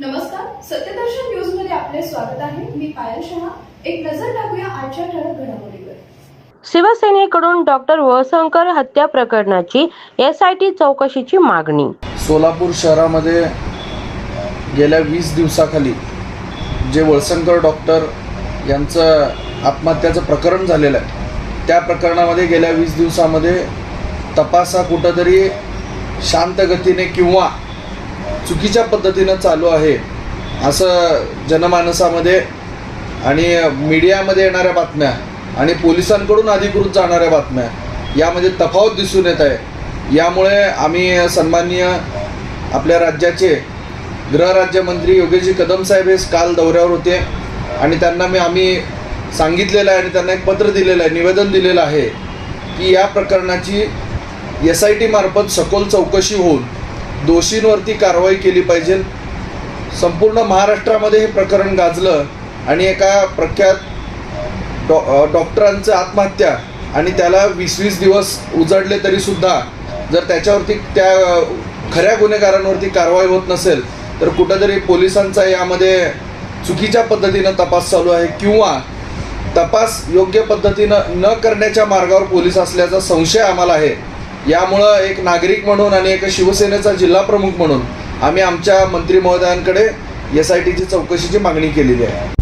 नमस्कार सत्यदर्शन न्यूजमध्ये आपले स्वागत आहे. मी पायल शहा. एक नजर टाकूया आजच्या ठळक घडामोडीवर. शिवसेनेकडून डॉक्टर वळसंकर हत्या प्रकरणाची एस आय टी चौकशीची मागणी. सोलापूर शहरामध्ये गेल्या वीस दिवसाखाली जे वळसंकर डॉक्टर यांचं आत्महत्याचं प्रकरण झालेलं आहे त्या प्रकरणामध्ये गेल्या वीस दिवसामध्ये तपास हा कुठंतरी शांत गतीने किंवा चुकीच्या पद्धतीनं चालू आहे असं जनमानसामध्ये आणि मीडियामध्ये येणाऱ्या बातम्या आणि पोलिसांकडून अधिकृत जाणाऱ्या बातम्या यामध्ये तफावत दिसून येत आहे. यामुळे आम्ही सन्माननीय आपल्या राज्याचे गृहराज्यमंत्री योगेशजी कदम साहेब हे काल दौऱ्यावर होते आणि त्यांना मी आम्ही सांगितलेलं आहे आणि त्यांना एक पत्र दिलेलं आहे निवेदन दिलेलं आहे की या प्रकरणाची एस आय टीमार्फत सखोल चौकशी होऊन दोषींवरती कारवाई केली पाहिजे. संपूर्ण महाराष्ट्रामध्ये हे प्रकरण गाजलं आणि एका प्रख्यात डॉ डॉक्टरांचं आत्महत्या आणि त्याला वीस वीस दिवस उजडले तरीसुद्धा जर त्याच्यावरती त्या खऱ्या गुन्हेगारांवरती कारवाई होत नसेल तर कुठंतरी पोलिसांचा यामध्ये चुकीच्या पद्धतीनं तपास चालू आहे किंवा तपास योग्य पद्धतीनं न करण्याच्या मार्गावर पोलीस असल्याचा संशय आम्हाला आहे. यामुळं एक नागरिक म्हणून आणि एक शिवसेनेचा जिल्हा प्रमुख म्हणून आम्ही आमच्या मंत्री महोदयांकडे एस आय टीची चौकशीची मागणी केलेली आहे.